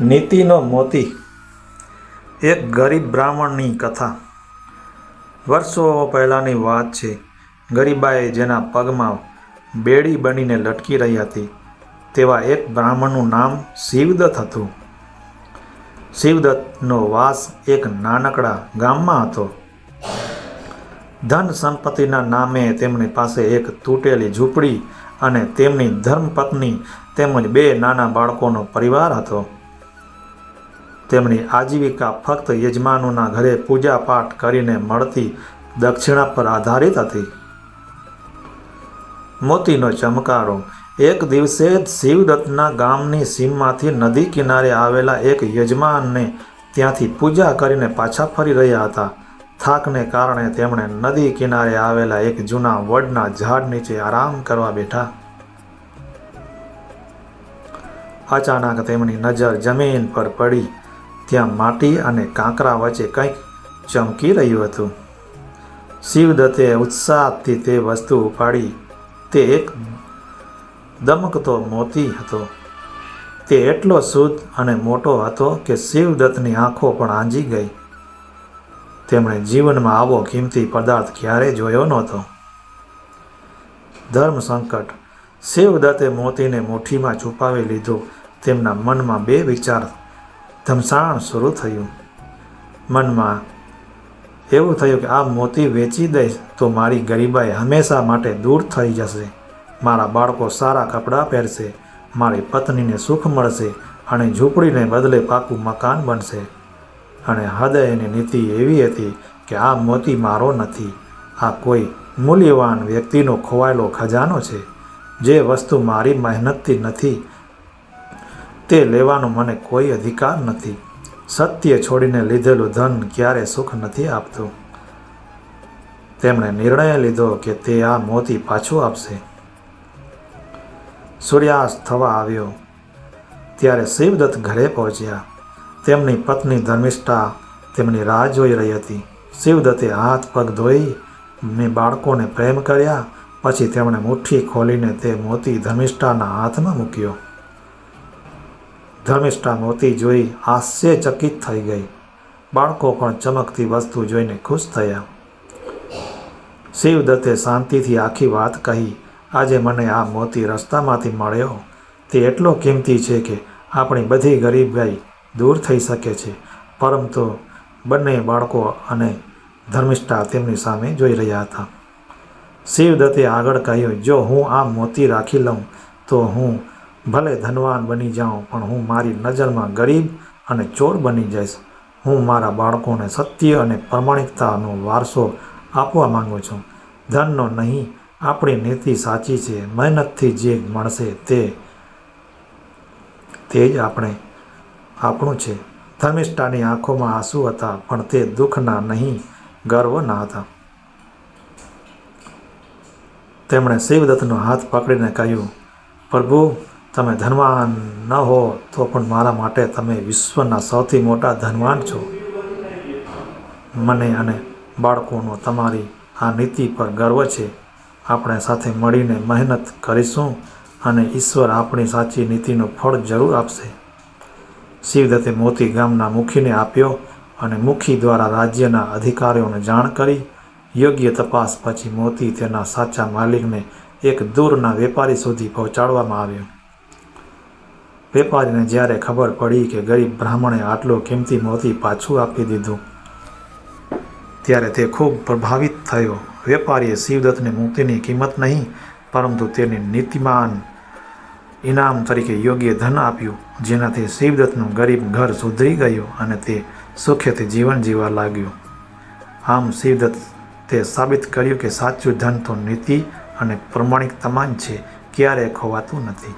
નીતિનો મોતી. એક ગરીબ બ્રાહ્મણની કથા. વર્ષો પહેલાંની વાત છે, ગરીબાએ જેના પગમાં બેડી બનીને લટકી રહી હતી, તેવા એક બ્રાહ્મણનું નામ શિવદત્ત હતું. શિવદત્તનો વાસ એક નાનકડા ગામમાં હતો. ધન સંપત્તિના નામે તેમની પાસે એક તૂટેલી ઝૂંપડી અને તેમની ધર્મપત્ની તેમજ બે નાના બાળકોનો પરિવાર હતો. તેમની આજીવિકા ફક્ત યજમાનોના ઘરે પૂજાપાઠ કરીને મળતી દક્ષિણા પર આધારિત હતી. મોતીનો ચમકારો. એક દિવસે શિવદત્તના ગામની સીમમાંથી નદી કિનારે આવેલા એક યજમાનને ત્યાંથી પૂજા કરીને પાછા ફરી રહ્યા હતા. થાકને કારણે તેમણે નદી કિનારે આવેલા એક જૂના વડના ઝાડ નીચે આરામ કરવા બેઠા. અચાનક તેમની નજર જમીન પર પડી. ત્યાં માટી અને કાંકરા વચ્ચે કંઈક ચમકી રહ્યું હતું. શિવદત્તે ઉત્સાહથી તે વસ્તુ ઉપાડી. તે એક દમકતો મોતી હતો. તે એટલો શુદ્ધ અને મોટો હતો કે શિવદત્તની આંખો પણ આંજી ગઈ. તેમણે જીવનમાં આવો કિંમતી પદાર્થ ક્યારેય જોયો નહોતો. ધર્મ સંકટ. શિવદત્તે મોતીને મુઠ્ઠીમાં છુપાવી લીધો. તેમના મનમાં બે વિચાર ધમસાણ શરૂ થયું. મનમાં, એવું થયું કે આ મોતી વેચી દઈશ તો મારી ગરીબાઈ હંમેશા માટે દૂર થઈ જશે. મારા બાળકો સારા કપડાં પહેરશે, મારી પત્નીને સુખ મળશે અને ઝૂંપડીને બદલે પાકું મકાન બનશે. અને હૃદયની નીતિ એવી હતી કે આ મોતી મારો નથી. આ કોઈ મૂલ્યવાન વ્યક્તિનો ખોવાયેલો ખજાનો છે. જે વસ્તુ મારી મહેનતથી નથી તે લેવાનો મને કોઈ અધિકાર નથી. સત્ય છોડીને લીધેલું ધન ક્યારે સુખ નથી આપતું. તેમણે નિર્ણય લીધો કે તે આ મોતી પાછું આપશે. સૂર્યાસ્ત થવા આવ્યો. ત્યારે શિવદત્ત ઘરે પહોંચ્યા. તેમની પત્ની ધર્મિષ્ઠા તેમની રાહ જોઈ રહી હતી. શિવદત્તે હાથ પગ ધોઈ ને બાળકોને પ્રેમ કર્યા. પછી તેમણે મુઠ્ઠી ખોલીને તે મોતી ધર્મિષ્ઠાના હાથમાં મૂક્યો. ધર્મિષ્ઠા મોતી જોઈ, હાસ્યચકિત થઈ ગઈ. બાળકો પણ ચમકતી વસ્તુ જોઈને ખુશ થયા. શિવદત્તે શાંતિથી આખી વાત કહી, આજે મને આ મોતી રસ્તામાંથી મળ્યો. તે એટલો કિંમતી છે કે આપણી બધી ગરીબાઈ દૂર થઈ શકે છે. પરંતુ બંને બાળકો અને ધર્મિષ્ઠા તેમની સામે જોઈ રહ્યા હતા. શિવદત્તે આગળ કહ્યું, જો હું આ મોતી રાખી લઉં, તો હું ભલે ધનવાન બની જાઉં, પણ હું મારી નજરમાં ગરીબ અને ચોર બની જઈશ. હું મારા બાળકોને સત્ય અને પ્રમાણિકતાનો વારસો આપવા માંગુ છું. ધનનો નહીં, આપણી નીતિ સાચી છે. મહેનતથી જે મળશે તે તે જ આપણે, આપણું છે. ધર્મિષ્ઠાની આંખોમાં આંસુ હતા, પણ તે દુઃખના નહીં, ગર્વના હતા. તેમણે શિવદત્તનો હાથ પકડીને કહ્યું, પ્રભુ તમે ધનવાન ન હો, તો પણ મારા માટે તમે વિશ્વના સૌથી મોટા ધનવાન છો. મને અને બાળકોનો તમારી આ નીતિ પર ગર્વ છે. આપણે સાથે મળીને મહેનત કરીશું અને ઈશ્વર આપણી સાચી નીતિનું ફળ જરૂર આપશે. શિવદત્તે મોતી ગામના મુખીને આપ્યો અને મુખી દ્વારા રાજ્યના અધિકારીઓને જાણ કરી. યોગ્ય તપાસ પછી મોતી તેના સાચા માલિકને એક દૂરના વેપારી સુધી પહોંચાડવામાં આવ્યો. વેપારીને જ્યારે ખબર પડી કે ગરીબ બ્રાહ્મણે આટલો કિંમતી મોતી પાછું આપી દીધું, ત્યારે તે ખૂબ પ્રભાવિત થયો. વેપારીએ શિવદત્તને મુક્તિની કિંમત નહીં, પરંતુ તેની નીતિમાન ઇનામ તરીકે યોગ્ય ધન આપ્યું, જેનાથી શિવદત્તનું ગરીબ ઘર સુધરી ગયું અને તે સુખેથી જીવન જીવવા લાગ્યું. આમ શિવદત્ત તે સાબિત કર્યું કે સાચું ધન તો નીતિ અને પ્રમાણિકતામાં જ છે, ક્યારેય ખોવાતું નથી.